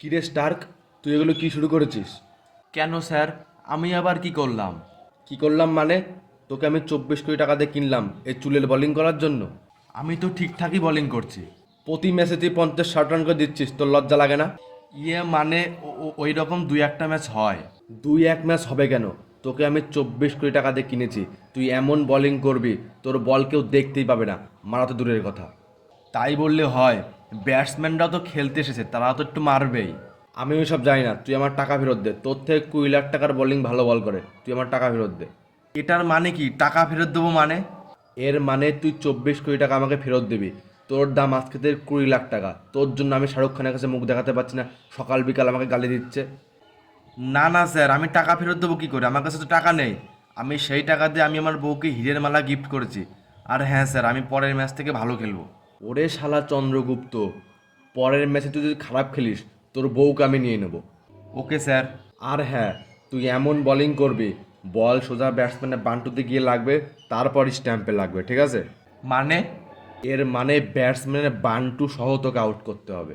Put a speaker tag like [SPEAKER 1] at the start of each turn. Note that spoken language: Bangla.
[SPEAKER 1] কিরে স্টার্ক? তুই এগুলো কি শুরু করেছিস?
[SPEAKER 2] কেন স্যার? আমি আবার কি করলাম?
[SPEAKER 1] কি করলাম মানে? তোকে আমি চব্বিশ কোটি টাকা দিয়ে কিনলাম এই চুলের বোলিং করার জন্য।
[SPEAKER 2] আমি তো ঠিকঠাকই বোলিং করছি।
[SPEAKER 1] প্রতি ম্যাচে তুই পঞ্চাশ ষাট রান করে দিচ্ছিস তোর লজ্জা লাগে না?
[SPEAKER 2] ইয়ে মানে ওই রকম দুই একটা ম্যাচ হয়।
[SPEAKER 1] দুই এক ম্যাচ হবে কেন? তোকে আমি চব্বিশ কোটি টাকা দিয়ে কিনেছি। তুই এমন বোলিং করবি তোর বল কেউ দেখতেই পাবে না। মারা তো দূরের কথা।
[SPEAKER 2] তাই বললে হয় ব্যাটসম্যানরাও তো খেলতে এসেছে তারা তো একটু মারবেই।
[SPEAKER 1] আমি ওই সব জানি না তুই আমার টাকা ফেরত দে তোর থেকে কুড়ি লাখ টাকার বোলিং ভালো বল করে তুই আমার টাকা ফেরত দে।
[SPEAKER 2] এটার মানে কি? টাকা ফেরত দেবো মানে?
[SPEAKER 1] এর মানে তুই চব্বিশ কোটি টাকা আমাকে ফেরত দিবি তোর দাম আজকে কুড়ি লাখ টাকা তোর জন্য আমি শাহরুখ খানের কাছে মুখ দেখাতে পারছি না সকাল বিকাল আমাকে গালি দিচ্ছে।
[SPEAKER 2] না না স্যার আমি টাকা ফেরত দেবো কী করে? আমার কাছে তো টাকা নেই। আমি সেই টাকা দিয়ে আমি আমার বউকে হিরের মালা গিফট করেছি। আর হ্যাঁ স্যার আমি পরের ম্যাচ থেকে ভালো খেলব।
[SPEAKER 1] ওরে শালা চন্দ্রগুপ্ত পরের ম্যাচে তুই যদি খারাপ খেলিস তোর বউকে আমি নিয়ে নেব।
[SPEAKER 2] Okay sir.
[SPEAKER 1] আর হ্যাঁ তুই এমন বলিং করবি বল সোজা ব্যাটসম্যানের বান্টুতে গিয়ে লাগবে তারপর স্ট্যাম্পে লাগবে ঠিক আছে?
[SPEAKER 2] মানে?
[SPEAKER 1] এর মানে ব্যাটসম্যানের বান্টু সহ তোকে আউট করতে হবে।